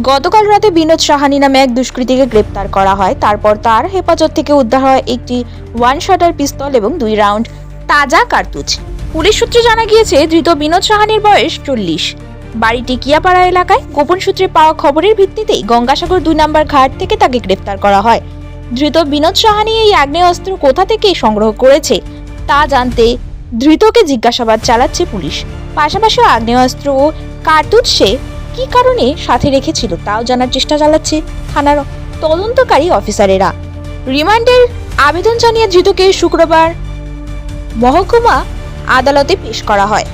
গতকাল রাতে বিনোদ সাহানি নামে এক দুষ্কৃতীকে গ্রেপ্তার করা হয়। তারপর তার হেফাজত থেকে উদ্ধার হয় একটি ওয়ান শটার পিস্তল এবং দুই রাউন্ড তাজা কার্তুজ। পুলিশ সূত্রে জানা গিয়েছে, ধৃত বিনোদ সাহানির বয়স চল্লিশ। বাড়িটি টিকিয়াপাড়া এলাকায়। গোপন সূত্রে পাওয়া খবরের ভিত্তিতেই গঙ্গাসাগর দুই নম্বর ঘাট থেকে তাকে গ্রেপ্তার করা হয়। ধৃত বিনোদ সাহানি এই আগ্নেয়াস্ত্র কোথা থেকে সংগ্রহ করেছে তা জানতে ধৃতকে জিজ্ঞাসাবাদ চালাচ্ছে পুলিশ। পাশাপাশি আগ্নেয়াস্ত্র ও কার্তুজ সে কী কারণে সাথে রেখেছিল তাও জানার চেষ্টা চালাচ্ছে থানার তদন্তকারী অফিসারেরা। রিমান্ডের আবেদন জানিয়ে ধৃতকে শুক্রবার মহকুমা আদালতে পেশ করা হয়।